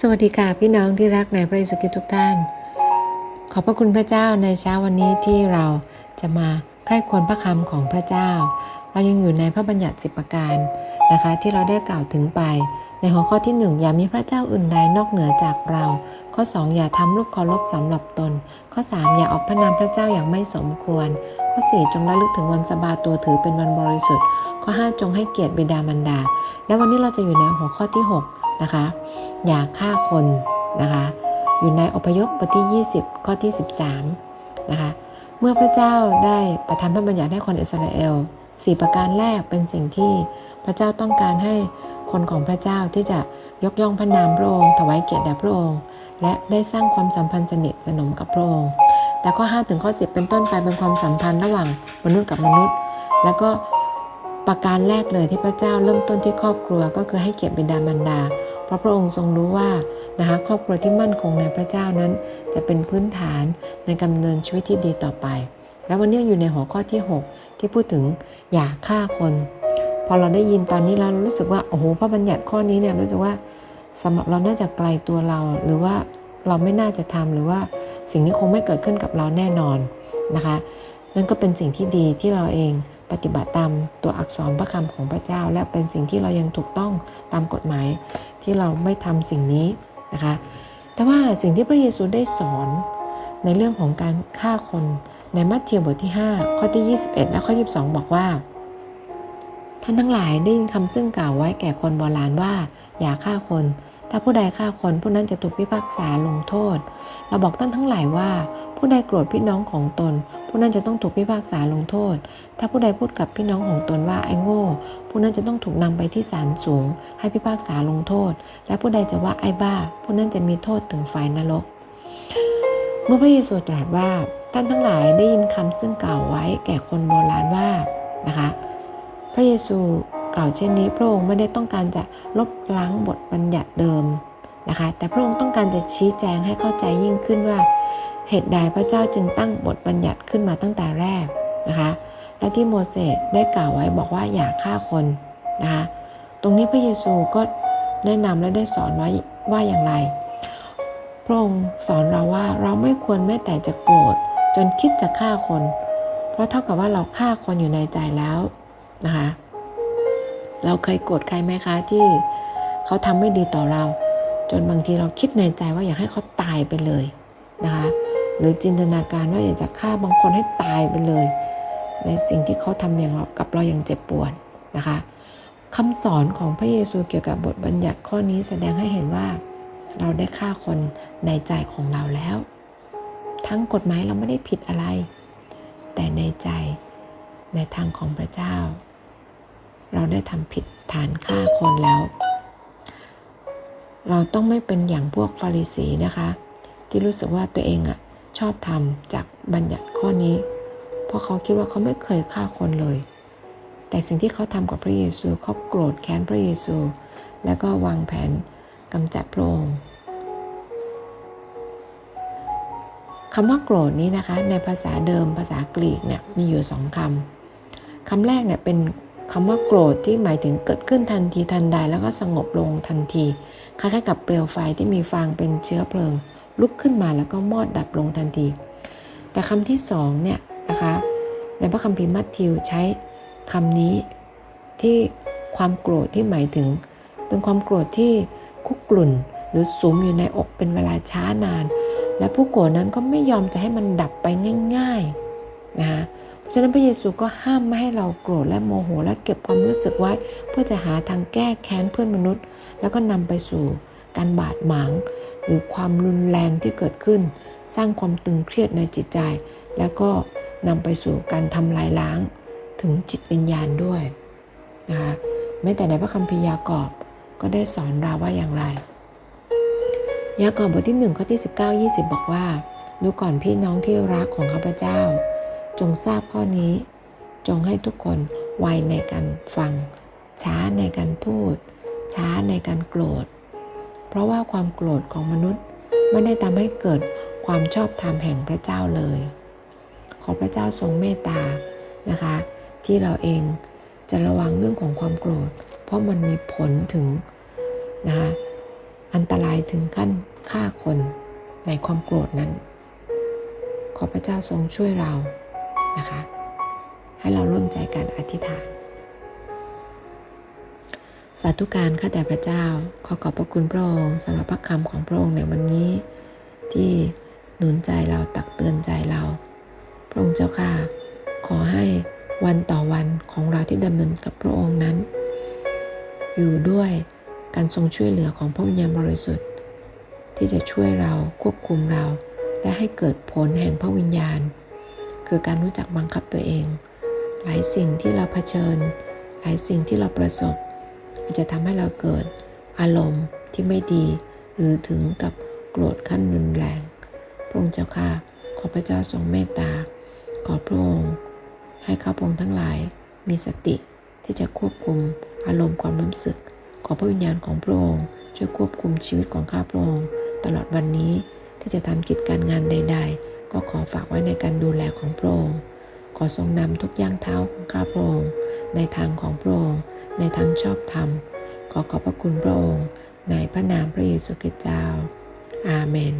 สวัสดีค่ะพี่น้องที่รักในพระเยซูคริสต์ทุกท่าน ขอบพระคุณพระเจ้าในเช้าวันนี้ที่เราจะมาใกล้ควรพระคำของพระเจ้า เรายังอยู่ในพระบัญญัติสิบประการนะคะที่เราได้กล่าวถึงไป ในหัวข้อที่ 1 อย่ามีพระเจ้าอื่นใดนอกเหนือจากเรา ข้อ 2 อย่าทำลูกเคารพสำหรับตน ข้อ 3 อย่าออกพระนามพระเจ้าอย่างไม่สมควร ข้อ 4 จงระลึกถึงวันสะบาตัวถือเป็นวันบริสุทธิ์ ข้อ 5 จงให้เกียรติบิดามารดา และวันนี้เราจะอยู่ในหัวข้อที่ 6 นะคะ อย่าฆ่าคนนะคะอยู่ในอพยพบทที่ 20 ข้อที่ 13นะคะเมื่อพระเจ้าได้ประทานพระบัญญัติให้คนอิสราเอลสี่ประการแรกเป็นสิ่งที่พระเจ้าต้องการให้คนของพระเจ้าที่จะยกย่องพระนามพระองค์ถวายเกียรติแด่พระองค์และได้สร้างความสัมพันธ์สนิทสนมกับพระองค์แต่ข้อ 5 ถึงข้อ 10 เป็นต้นไปเป็นความสัมพันธ์ระหว่างมนุษย์กับมนุษย์ แล้วก็ประการแรกเลยที่พระเจ้าเริ่มต้นที่ครอบครัวก็คือให้เกียรติบิดามารดา เพราะพระองค์ทรงรู้ว่านะคะครอบครัวที่มั่นคงในพระเจ้านั้น จะเป็นพื้นฐานในการดำเนินชีวิตที่ดีต่อไป แล้ววันนี้อยู่ในหัวข้อที่ 6 ที่พูดถึงอย่าฆ่าคน พอเราได้ยินตอนนี้เรารู้สึกว่าโอ้โหพระบัญญัติข้อนี้เนี่ยรู้สึกว่าสำหรับเราน่าจะไกลตัวเรา หรือว่าเราไม่น่าจะทำหรือว่าสิ่งนี้คงไม่เกิดขึ้นกับเราแน่นอนนะคะ นั่นก็เป็นสิ่งที่ดีที่เราเอง ปฏิบัติตามตัวอักษรพระคำของพระเจ้า และเป็นสิ่งที่เรายังถูกต้องตามกฎหมายที่เราไม่ทำสิ่งนี้นะคะ แต่ว่าสิ่งที่พระเยซูได้สอนในเรื่องของการฆ่าคนในมัทธิวบทที่ 5 ข้อที่ 21 และข้อ 22 บอกว่า ท่านทั้งหลายได้ยินคำซึ่งกล่าวไว้แก่คนโบราณว่า อย่าฆ่าคน ถ้าผู้ใดฆ่าคนผู้นั้นจะถูกพิพากษาลงโทษ เราบอกท่านทั้งหลายว่า ผู้ใดโกรธพี่น้องของตน ผู้นั้นจะต้องถูกพิพากษาลงโทษ ถ้าผู้ใดพูดกับพี่น้องของตนว่าไอ้โง่ ผู้นั้นจะต้องถูกนำไปที่ศาลสูง ให้พิพากษาลงโทษ และผู้ใดจะว่าไอ้บ้า ผู้นั้นจะมีโทษถึงไฟนรก เมื่อพระเยซูตรัสว่าท่านทั้งหลายได้ยินคำซึ่งกล่าวไว้แก่คนโบราณว่านะคะ พระเยซู กล่าวเช่นนี้พระองค์ไม่ได้ต้องการจะลบล้างบทบัญญัติเดิมนะคะ แต่พระองค์ต้องการจะชี้แจงให้เข้าใจยิ่งขึ้นว่า เหตุใดพระเจ้าจึงตั้งบทบัญญัติขึ้นมาตั้งแต่แรกนะคะ และที่โมเสสได้กล่าวไว้บอกว่าอย่าฆ่าคนนะคะ ตรงนี้พระเยซูก็แนะนำและได้สอนไว้ว่าอย่างไร พระองค์สอนเราว่าเราไม่ควรแม้แต่จะโกรธจนคิดจะฆ่าคน เพราะเท่ากับว่าเราฆ่าคนอยู่ในใจแล้วนะคะ เราเคยโกรธใครไหมคะที่เขาทำไม่ดีต่อเรา จนบางทีเราคิดในใจว่าอยากให้เขาตายไปเลยนะคะ หรือจินตนาการว่าอยากจะฆ่าบางคนให้ตายไปเลย ในสิ่งที่เขาทำอย่างเรากับเราอย่างเจ็บปวดนะคะคำสอนของพระเยซูเกี่ยวกับบทบัญญัติข้อนี้แสดงให้เห็นว่า เราได้ฆ่าคนในใจของเราแล้ว ทั้งกฎหมายเราไม่ได้ผิดอะไร แต่ในใจในทางของพระเจ้า เราได้ทำผิดฐานฆ่าคนแล้ว เราต้องไม่เป็นอย่างพวกฟาริสีนะคะ ที่รู้สึกว่าตัวเองอะชอบทำจากบัญญัติข้อนี้ เพราะเขาคิดว่าเขาไม่เคยฆ่าคนเลย แต่สิ่งที่เขาทำกับพระเยซูเขาโกรธแค้นพระเยซู แล้วก็วางแผนกำจัดพระองค์คำว่าโกรธนี้นะคะในภาษาเดิมภาษากรีกเนี่ยมีอยู่สองคำคำแรกเนี่ยเป็น คำว่าโกรธที่หมายถึงเกิดขึ้นทันทีทันใดแล้วก็สงบลงทันที คล้ายๆกับเปลวไฟที่มีฟางเป็นเชื้อเพลิง ลุกขึ้นมาแล้วก็มอดดับลงทันที แต่คำที่สองเนี่ยนะคะในพระคัมภีร์มัทธิวใช้คำนี้ที่ความโกรธที่หมายถึง เป็นความโกรธที่คุกกลุ่นหรือสุมอยู่ในอกเป็นเวลาช้านาน และผู้โกรธนั้นก็ไม่ยอมจะให้มันดับไปง่ายๆนะคะ ราะฉะนั้นพระเยซูก็ห้ามไม่ให้เราโกรธและโมโห และเก็บความรู้สึกไว้ เพื่อจะหาทางแก้แค้นเพื่อนมนุษย์ แล้วก็นำไปสู่การบาดหมาง หรือความรุนแรงที่เกิดขึ้น สร้างความตึงเครียดในจิตใจ แล้วก็นำไปสู่การทำลายล้างถึงจิตวิญญาณด้วยนะคะแม้แต่ในพระคัมภีร์ยากอบก็ได้สอนเราว่าอย่างไร ยากอบบทที่1ข้อที่19 20 บอกว่าดูก่อนพี่น้องที่รักของข้าพเจ้า จงทราบข้อนี้ จงให้ทุกคนไวในการฟัง ช้าในการพูด ช้าในการโกรธ เพราะว่าความโกรธของมนุษย์ไม่ได้ทำให้เกิดความชอบธรรมแห่งพระเจ้าเลย ขอพระเจ้าทรงเมตตานะคะ ที่เราเองจะระวังเรื่องของความโกรธ เพราะมันมีผลถึงนะคะอันตรายถึงขั้นฆ่าคนในความโกรธนั้น ขอพระเจ้าทรงช่วยเรา นะคะ ให้เราร่วมใจกันอธิษฐาน สาธุการข้าแต่พระเจ้า ขอขอบพระคุณพระองค์สำหรับพระคำของพระองค์ในวันนี้ ที่หนุนใจเราตักเตือนใจเรา พระองค์เจ้าค่ะ ขอให้วันต่อวันของเราที่ดำเนินกับพระองค์นั้น อยู่ด้วยการทรงช่วยเหลือของพระวิญญาณบริสุทธิ์ ที่จะช่วยเราควบคุมเรา และให้เกิดผลแห่งพระวิญญาณ คือการรู้จักบังคับตัวเอง หลายสิ่งที่เราเผชิญ หลายสิ่งที่เราประสบอาจจะทำให้เราเกิดอารมณ์ที่ไม่ดี หรือถึงกับโกรธขั้นรุนแรง พระองค์เจ้าค่ะขอพระเจ้าทรงเมตตา ขอพระองค์ให้ข้าพระองค์ทั้งหลายมีสติที่จะควบคุมอารมณ์ความรู้สึก ขอพระวิญญาณของพระองค์ช่วยควบคุมชีวิตของข้าพระองค์ตลอดวันนี้ที่จะทำกิจการงานใด ๆ ก็ขอฝากไว้ในการดูแลของพระองค์ขอทรงนำทุกย่างเท้าของข้าพระองค์ในทางของพระองค์ในทางชอบธรรม ขอขอบพระคุณพระองค์ในพระนามพระเยซูคริสต์เจ้า อาเมน